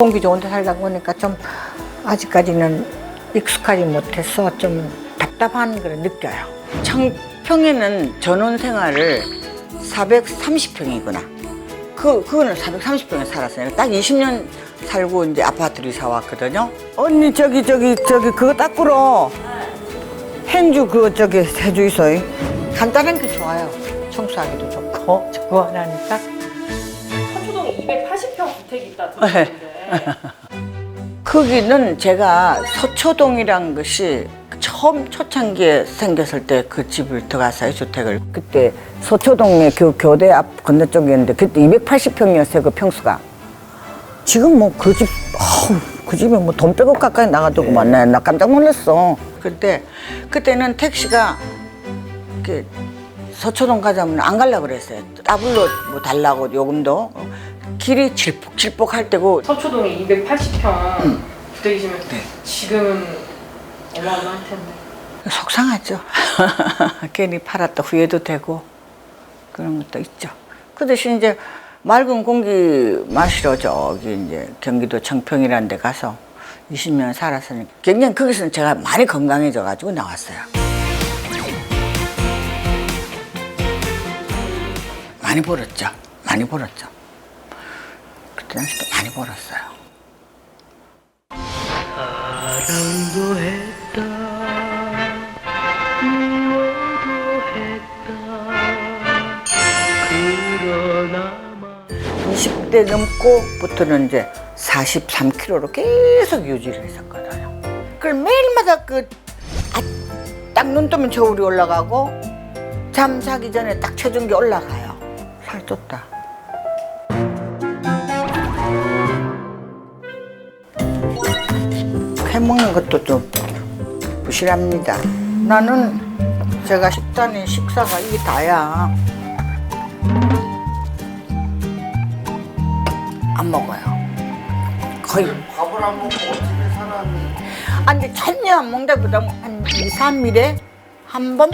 공기 좋은 데 살다 보니까 좀 아직까지는 익숙하지 못해서 좀 답답한 걸 느껴요. 청평에는 전원 생활을 430평이구나. 그, 그거는 430평에 살았어요. 딱 20년 살고 이제 아파트를 이사 왔거든요. 언니, 저기, 저기, 저기, 그거 딱 불어. 행주 그거 저기 해주 있어요. 간단한 게 좋아요. 청소하기도 좋고 저거 하나니까. 서초동에 280평 주택이 있다 네. 들었는데 거기는 제가 서초동이란 것이 처음 초창기에 생겼을 때 그 집을 들어갔어요, 주택을. 그때 서초동에 그 교대 앞 건너쪽이었는데 그때 280평이었어요, 그 평수가. 지금 뭐 그 집, 어우, 그 집에 뭐 돈 빼고 가까이 나가두고 만나요. 나 깜짝 놀랐어. 그때, 그때는 택시가 이렇게 서초동 가자면 안 가려고 그랬어요. 따블로 뭐 달라고 요금도. 길이 질퍽질퍽 할 때고 서초동에 280평 주택이시면 네. 지금은 어마어마할 텐데 속상하죠. 괜히 팔았다 후회도 되고 그런 것도 있죠. 그 대신 이제 맑은 공기 마시러 저기 이제 경기도 청평이라는 데 가서 20년 살았으니까 굉장히 거기서는 제가 많이 건강해져 가지고 나왔어요. 많이 벌었죠. 많이 벌었죠. 그때 당시도 많이 벌었어요. 사랑도 했다 미워도 했다 그러나마 20대 넘고부터는 이제 43kg로 계속 유지를 했었거든요. 그걸 매일마다 그, 아, 딱눈 뜨면 저울이 올라가고, 잠 자기 전에 딱 체중계 올라가요. 살 쪘다. 해먹는 것도 좀 부실합니다. 나는 제가 식단에 식사가 이게 다야. 안 먹어요. 거의. 밥을 안 먹고 어떻게 살았니? 아, 근데 천년 안 먹다 보다 한 2, 3일에 한 번?